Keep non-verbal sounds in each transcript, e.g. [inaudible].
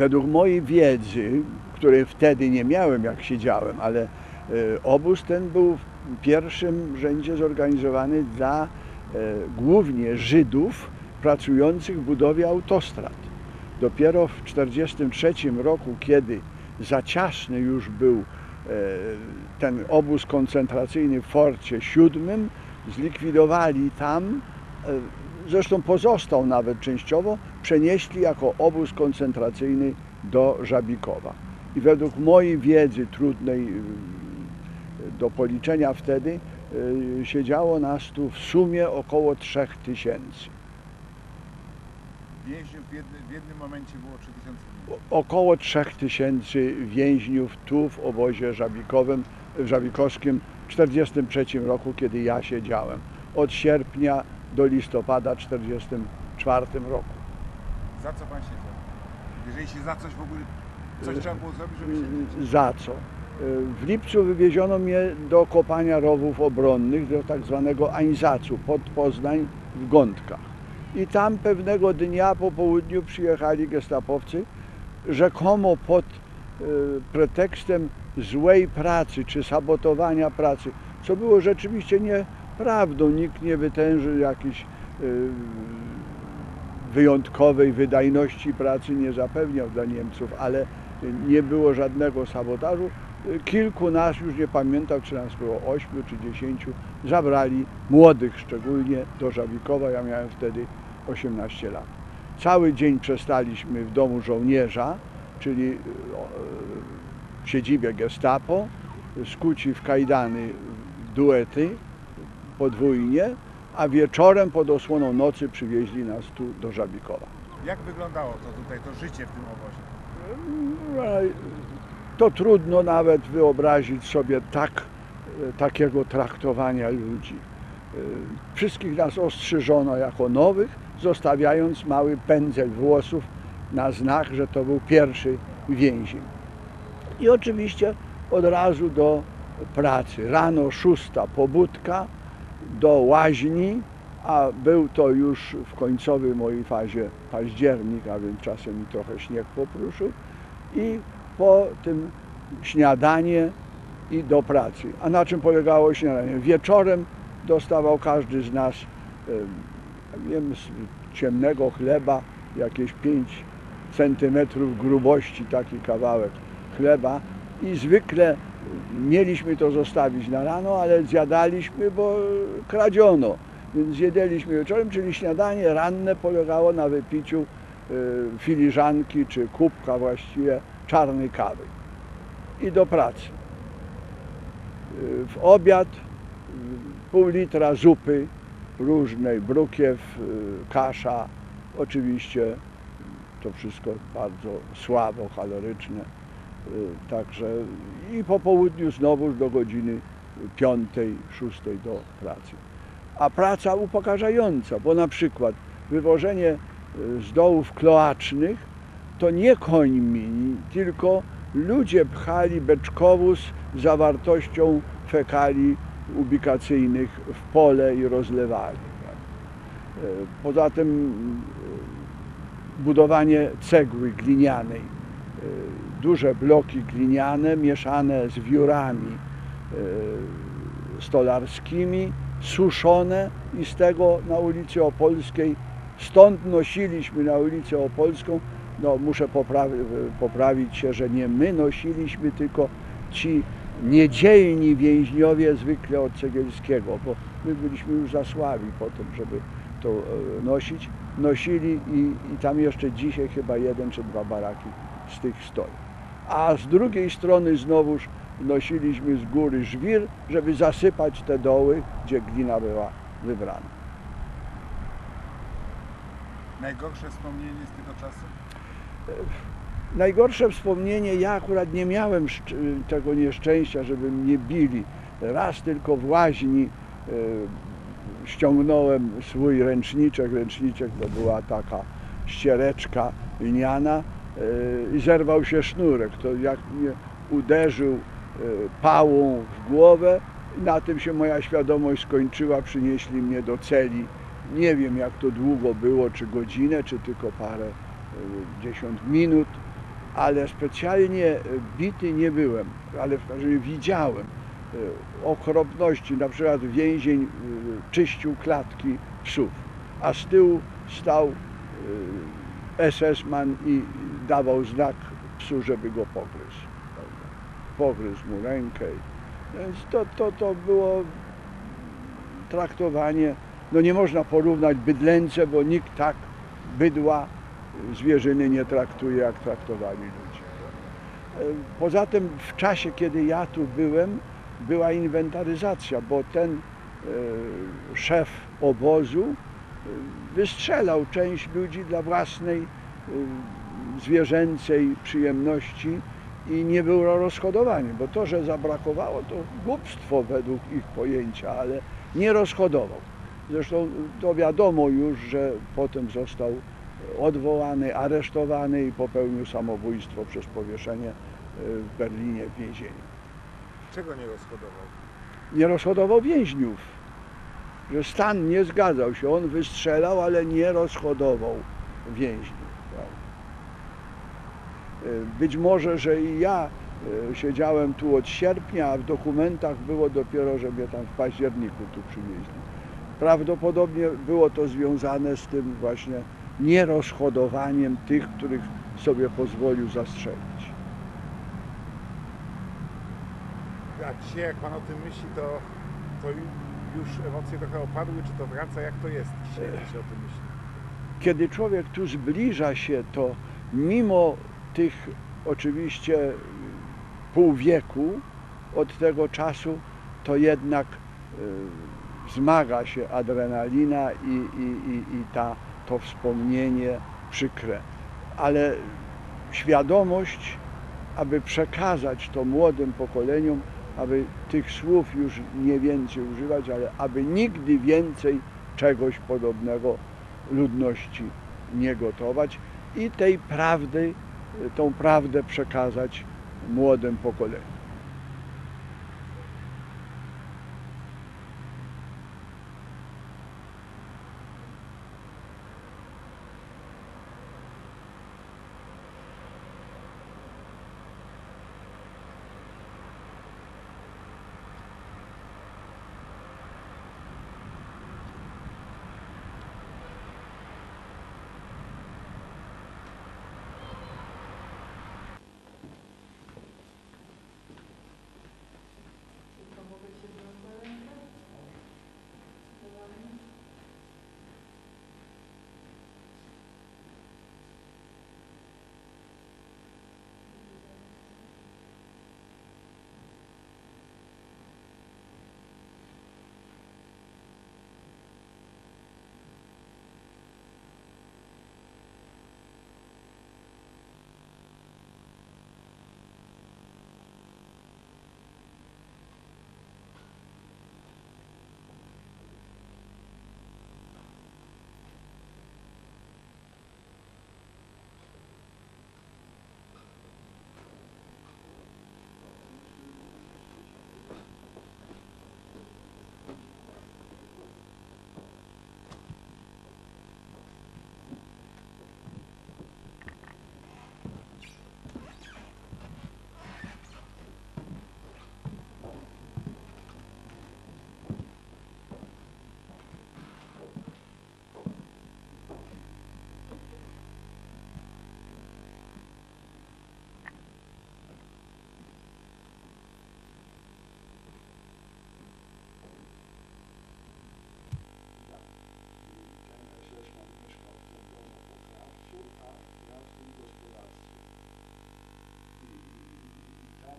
według mojej wiedzy, której wtedy nie miałem jak siedziałem, ale e, obóz ten był w pierwszym rzędzie zorganizowany dla e, głównie Żydów pracujących w budowie autostrad. Dopiero w 1943 roku, kiedy za ciasny już był e, ten obóz koncentracyjny w Forcie VII, zlikwidowali tam, zresztą pozostał nawet częściowo, przenieśli jako obóz koncentracyjny do Żabikowa. I według mojej wiedzy trudnej y, do policzenia wtedy y, siedziało nas tu w sumie około 3000. Więźniów w, jedny, w jednym momencie było 3000 ludzi. Około 3000 więźniów tu w obozie żabikowym, żabikowskim w 1943 roku, kiedy ja siedziałem. Od sierpnia do listopada 1944 roku. Za co pan siedział? Jeżeli się za coś w ogóle, coś trzeba było zrobić, żeby siedzieć. Za co? W lipcu wywieziono mnie do kopania rowów obronnych, do tak zwanego Einsacu pod Poznań w Gątkach. I tam pewnego dnia po południu przyjechali gestapowcy, rzekomo pod e, pretekstem złej pracy czy sabotowania pracy, co było rzeczywiście nieprawdą. Nikt nie wytężył jakiejś e, wyjątkowej wydajności pracy, nie zapewniał dla Niemców, ale nie było żadnego sabotażu. Kilku nas, już nie pamiętam, czy nas było ośmiu czy dziesięciu, zabrali, młodych szczególnie, do Żabikowa. Ja miałem wtedy 18 lat. Cały dzień przestaliśmy w domu żołnierza, czyli w siedzibie gestapo, skuci w kajdany duety podwójnie, a wieczorem pod osłoną nocy przywieźli nas tu do Żabikowa. Jak wyglądało to tutaj, to życie w tym obozie? To trudno nawet wyobrazić sobie tak, takiego traktowania ludzi. Wszystkich nas ostrzyżono jako nowych, zostawiając mały pędzel włosów na znak, że to był pierwszy więzień. I oczywiście od razu do pracy. Rano szósta pobudka do łaźni, a był to już w końcowej mojej fazie październik, a więc czasem mi trochę śnieg popruszył i po tym śniadanie i do pracy. A na czym polegało śniadanie? Wieczorem dostawał każdy z nas em, wiem, z ciemnego chleba, jakieś 5 centymetrów grubości, taki kawałek chleba i zwykle mieliśmy to zostawić na rano, ale zjadaliśmy, bo kradziono. Więc zjedliśmy wieczorem, czyli śniadanie ranne polegało na wypiciu y, filiżanki czy kubka właściwie czarnej kawy i do pracy. Y, W obiad y, pół litra zupy różnej, brukiew, kasza, oczywiście to wszystko bardzo słabo kaloryczne. Y, Także i po południu znowu do godziny piątej, szóstej do pracy. A praca upokarzająca, bo na przykład wywożenie y, z dołów kloacznych to nie końmi, tylko ludzie pchali beczkowóz z zawartością fekali ubikacyjnych w pole i rozlewali. Y, Poza tym budowanie cegły glinianej, duże bloki gliniane mieszane z wiórami y, stolarskimi, suszone i z tego na ulicy Opolskiej, stąd nosiliśmy na ulicę Opolską, no muszę poprawi, poprawić się, że nie my nosiliśmy, tylko ci niedzielni więźniowie zwykle od Cegielskiego, bo my byliśmy już za słabi po tym, żeby to e, nosić, nosili i, i tam jeszcze dzisiaj chyba jeden czy dwa baraki z tych stoi. A z drugiej strony znowuż nosiliśmy z góry żwir, żeby zasypać te doły, gdzie glina była wybrana. Najgorsze wspomnienie z tego czasu? Najgorsze wspomnienie, ja akurat nie miałem tego nieszczęścia, żeby mnie bili. Raz tylko w łaźni e, ściągnąłem swój ręczniczek. Ręczniczek to była taka ściereczka lniana i zerwał się sznurek. To jak mnie uderzył e, pałą w głowę, na tym się moja świadomość skończyła. Przynieśli mnie do celi. Nie wiem jak to długo było, czy godzinę, czy tylko parę e, dziesiąt minut ale specjalnie e, bity nie byłem, ale w każdym razie widziałem e, okropności, na przykład więzień e, czyścił klatki psów, a z tyłu stał e, SS-man i dawał znak psu, żeby go pogryzł. prawda. Pogryzł mu rękę. Więc to, to, to było traktowanie, no nie można porównać bydlęce, bo nikt tak bydła, zwierzyny nie traktuje, jak traktowali ludzie. E, Poza tym w czasie, kiedy ja tu byłem, była inwentaryzacja, bo ten e, szef obozu wystrzelał część ludzi dla własnej e, zwierzęcej przyjemności i nie było rozhodowania, bo to, że zabrakowało, to głupstwo według ich pojęcia, ale nie rozhodował. Zresztą to wiadomo już, że potem został odwołany, aresztowany i popełnił samobójstwo przez powieszenie e, w Berlinie w więzieniu. Czego nie rozhodował? Nie rozhodował więźniów, że stan nie zgadzał się. On wystrzelał, ale nie rozhodował więźniów. E, Być może, że i ja e, siedziałem tu od sierpnia, a w dokumentach było dopiero, że mnie tam w październiku tu przywieźli. Prawdopodobnie było to związane z tym właśnie nierozhodowaniem tych, których sobie pozwolił zastrzelić. A dzisiaj jak Pan o tym myśli, to, to już emocje trochę opadły, czy to wraca? Jak to jest dzisiaj, jak się o tym myśli? kiedy człowiek tu zbliża się, to mimo tych oczywiście pół wieku od tego czasu, to jednak y, wzmaga się adrenalina i, i, i, i ta, to wspomnienie przykre. Ale świadomość, aby przekazać to młodym pokoleniom, aby tych słów już nie więcej używać, ale aby nigdy więcej czegoś podobnego ludności nie gotować i tej prawdy, tą prawdę przekazać młodym pokoleniu.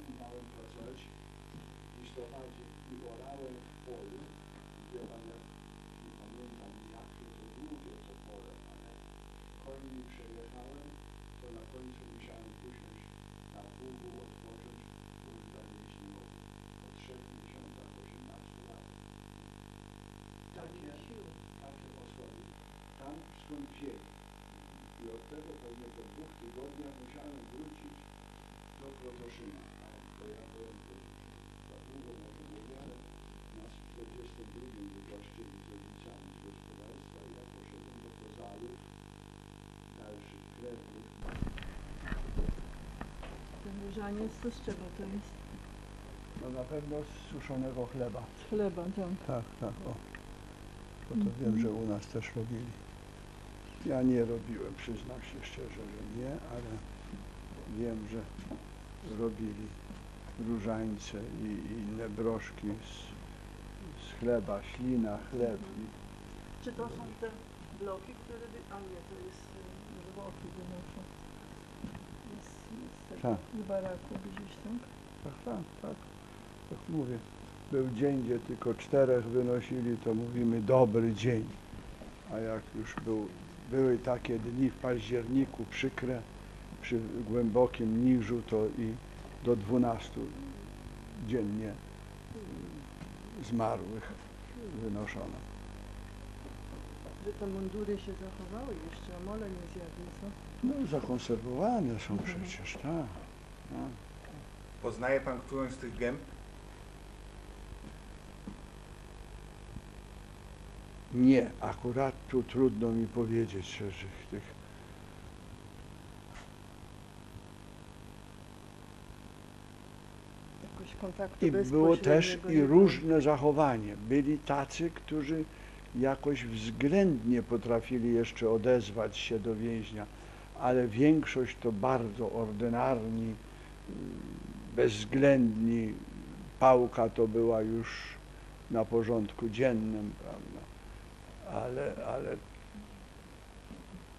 W listopadzie i orałem w polu, wie pan jak, nie pamiętam jakie to długie to pole, ale końmi przejechałem, to na końcu musiałem usiąść na pługu, odpocząć, bo już dalej nie mogłem. Po trzech miesiącach, 18 lat. Takie, takie osłaby. Tam skąd wzięli. I od tego pewnie po dwóch tygodniach musiałem wrócić do Krotoszyna. A to ja byłem to już za długo może ale nas w 42 wywłaszczyli z rodzicami z gospodarstwa i ja poszedłem do Kozalów, dalszych krewnych. ten różaniec to z czego to jest? No na pewno z suszonego chleba. Z chleba, tak. Tak, tak, o. Bo to wiem, że u nas też robili. Ja nie robiłem, przyznam się szczerze, że nie, ale wiem, że robili różańce i i inne broszki z, z chleba, ślina, chleb. I Czy to są te bloki, które... A nie, to jest y, zwłoki wynoszą. Z, z tego Tak. z baraku gdzieś, tak? Tak, tak, tak. Tak mówię. Był dzień, gdzie tylko czterech wynosili, to mówimy dobry dzień. A jak już był, były takie dni w październiku przykre, przy głębokim niżu, to i do dwunastu dziennie zmarłych wynoszono. Że te mundury się zachowały jeszcze, a mole nie zjadły, co? No zakonserwowane są przecież, tak. tak. Poznaje pan którąś z tych gęb? Nie, akurat tu trudno mi powiedzieć, że że tych Jakoś kontaktu I było też i różne zachowanie. Byli tacy, którzy jakoś względnie potrafili jeszcze odezwać się do więźnia, ale większość to bardzo ordynarni, bezwzględni. Pałka to była już na porządku dziennym, prawda? Ale, ale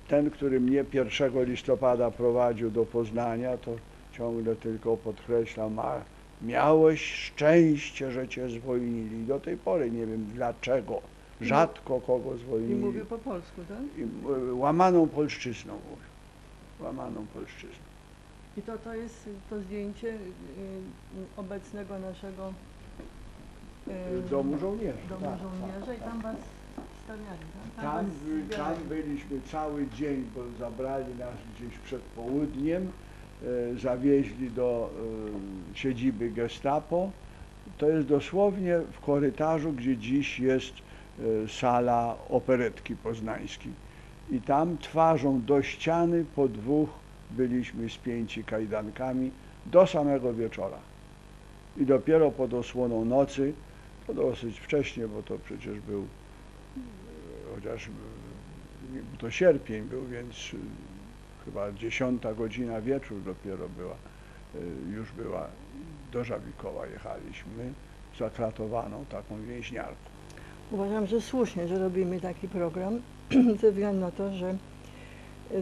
ten, który mnie 1 listopada prowadził do Poznania, to ciągle tylko podkreśla, ma, miałeś szczęście, że cię zwolnili. Do tej pory nie wiem dlaczego. Rzadko kogo I zwolnili. mówił po polsku, tak? I, y, łamaną polszczyzną mówił. Łamaną polszczyzną. I to, to jest to zdjęcie y, obecnego naszego y, Domu żołnierzy. domu tak, żołnierza i tak, tam tak. was stawiali, tak? Tam, was by- zbierali. tam byliśmy cały dzień, bo zabrali nas gdzieś przed południem, e, zawieźli do e, siedziby gestapo. To jest dosłownie w korytarzu, gdzie dziś jest e, sala operetki poznańskiej. I tam twarzą do ściany po dwóch byliśmy spięci kajdankami do samego wieczora. I dopiero pod osłoną nocy, to dosyć wcześnie, bo to przecież był chociaż to sierpień był, więc chyba dziesiąta godzina wieczór dopiero była, y, już była, do Żabikowa jechaliśmy, zakratowaną taką więźniarką. Uważam, że słusznie, że robimy taki program, [clears throat] ze względu na to, że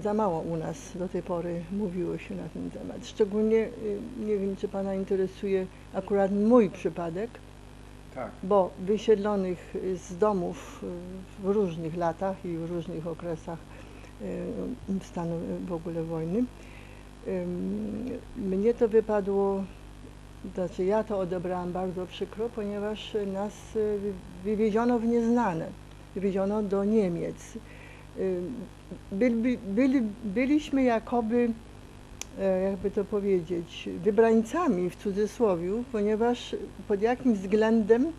za mało u nas do tej pory mówiło się na ten temat. Szczególnie, y, nie wiem, czy Pana interesuje akurat mój przypadek, Tak. bo wysiedlonych z domów y, w różnych latach i w różnych okresach stanu y, w ogóle wojny, ym, mnie to wypadło, znaczy ja to odebrałam bardzo przykro, ponieważ nas y, wywieziono w nieznane, wywieziono do Niemiec. Y, Byli, byli, byliśmy jakoby, e, jakby to powiedzieć, wybrańcami w cudzysłowie, ponieważ pod jakimś względem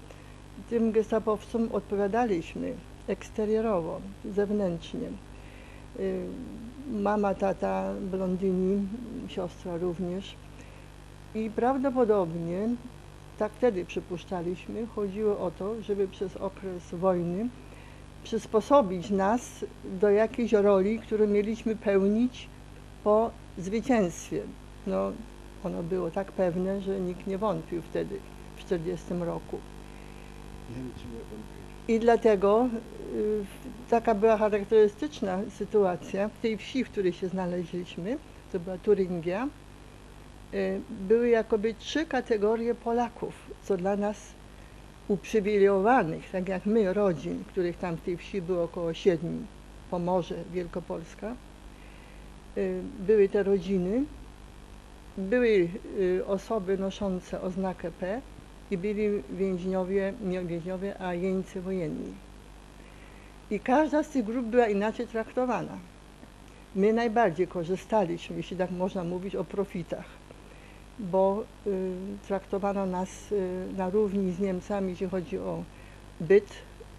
tym gestapowcom odpowiadaliśmy eksteriorowo, zewnętrznie. Y, Mama, tata, blondyni, siostra również. I prawdopodobnie, tak wtedy przypuszczaliśmy, chodziło o to, żeby przez okres wojny przysposobić nas do jakiejś roli, którą mieliśmy pełnić po zwycięstwie. No, ono było tak pewne, że nikt nie wątpił wtedy, w 1940 roku. I dlatego taka była charakterystyczna sytuacja w tej wsi, w której się znaleźliśmy, to była Turingia, y, były jakoby trzy kategorie Polaków, co dla nas uprzywilejowanych, tak jak my, rodzin, których tam w tej wsi było około siedmiu, Pomorze, Wielkopolska, y, były te rodziny, były y, osoby noszące oznakę P i byli więźniowie, nie więźniowie, a jeńcy wojenni. I każda z tych grup była inaczej traktowana. My najbardziej korzystaliśmy, jeśli tak można mówić, o profitach, bo y, traktowano nas y, na równi z Niemcami, jeśli chodzi o byt,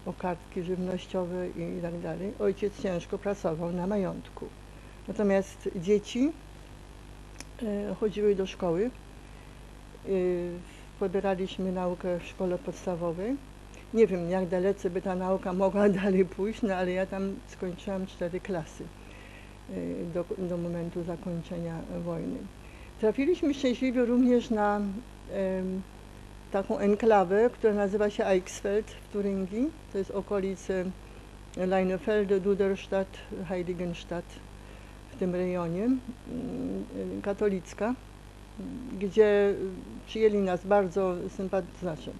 o kartki żywnościowe i tak dalej. Ojciec ciężko pracował na majątku. Natomiast dzieci e, chodziły do szkoły. Pobieraliśmy naukę w szkole podstawowej. Nie wiem, jak dalece by ta nauka mogła [laughs] dalej pójść, no ale ja tam skończyłam cztery klasy e, do, do momentu zakończenia wojny. Trafiliśmy szczęśliwie również na taką enklawę, która nazywa się Eichsfeld w Turyngii. To jest okolice Leinefelde, Duderstadt, Heiligenstadt w tym rejonie, mm, y, katolicka, gdzie przyjęli nas bardzo sympatycznie, znaczy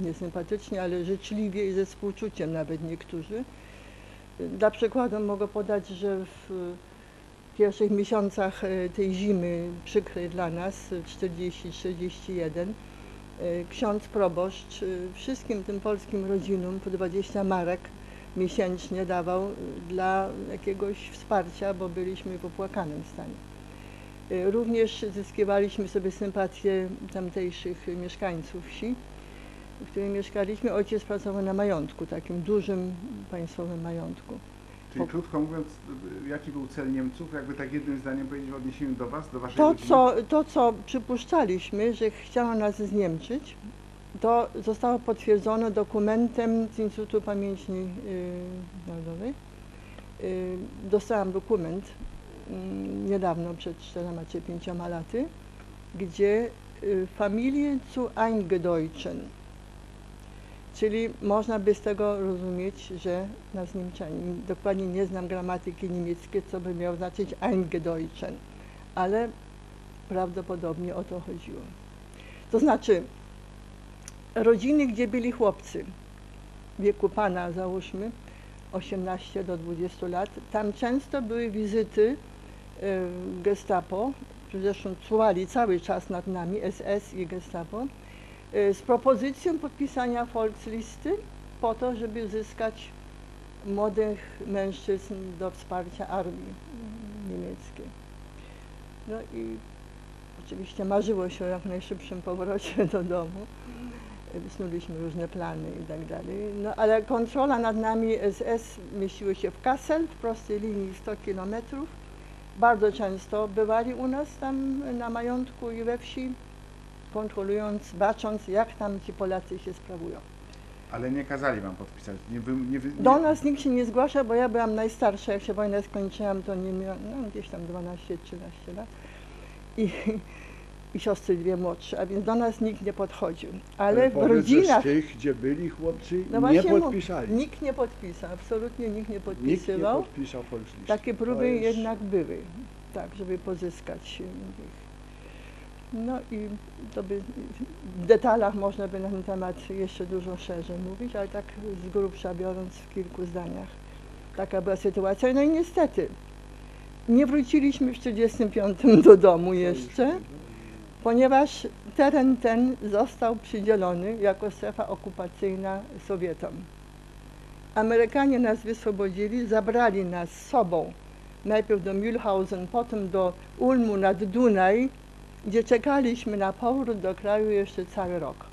nie sympatycznie, ale życzliwie i ze współczuciem nawet niektórzy. Dla przykładu mogę podać, że w pierwszych miesiącach e, tej zimy przykrej dla nas, 40-41, e, ksiądz proboszcz e, wszystkim tym polskim rodzinom po 20 marek miesięcznie dawał dla jakiegoś wsparcia, bo byliśmy w opłakanym stanie. Również zyskiwaliśmy sobie sympatię tamtejszych mieszkańców wsi, w której mieszkaliśmy. Ojciec pracował na majątku, takim dużym państwowym majątku. Czyli krótko mówiąc, jaki był cel Niemców? Jakby tak jednym zdaniem powiedzieć w odniesieniu do Was, do Waszej To rodziny? co, to, co przypuszczaliśmy, że chciano nas zniemczyć, to zostało potwierdzone dokumentem z Instytutu Pamięci y, Narodowej. Y, dostałam dokument mm, niedawno, przed 4 czy 5 laty, gdzie y, Familie zu eingedeutschen, czyli można by z tego rozumieć, że nas Niemczanie, dokładnie nie znam gramatyki niemieckiej, co by miało znaczyć eingedeutschen, ale prawdopodobnie o to chodziło. To znaczy, rodziny, gdzie byli chłopcy wieku pana, załóżmy, 18 do 20 lat, tam często były wizyty e, gestapo, zresztą czuwali cały czas nad nami, SS i gestapo, z propozycją podpisania Volkslisty po to, żeby zyskać młodych mężczyzn do wsparcia armii niemieckiej. No i oczywiście marzyło się o jak najszybszym powrocie do domu. Snuliśmy różne plany i tak dalej. No ale kontrola nad nami SS mieściły się w Kassel, w prostej linii 100 kilometrów. Bardzo często bywali u nas tam na majątku i we wsi, kontrolując, bacząc jak tam ci Polacy się sprawują. Ale nie kazali Wam podpisać. Nie, wy, nie, wy- nie, Do nas nikt się nie zgłasza, bo ja byłam najstarsza, jak się wojnę skończyłam, to nie miałam, no gdzieś tam 12-13 lat. I, I siostry dwie młodsze, a więc do nas nikt nie podchodził. Ale w powiedz, że rodzinach, Z tych, gdzie byli chłopcy, no nie podpisali. nikt nie podpisał, absolutnie nikt nie Nikt nie podpisywał. podpisał Volkslisty. Takie próby jest- jednak były, tak, żeby pozyskać ich. No i to by w detalach można by na ten temat jeszcze dużo szerzej mówić, ale tak z grubsza biorąc w kilku zdaniach. Taka była sytuacja. No i niestety nie wróciliśmy w 1945 do domu jeszcze, ponieważ teren ten został przydzielony jako strefa okupacyjna Sowietom. Amerykanie nas wyswobodzili, zabrali nas z sobą najpierw do Mühlhausen, potem do Ulmu nad Dunaj, gdzie czekaliśmy na powrót do kraju jeszcze cały rok.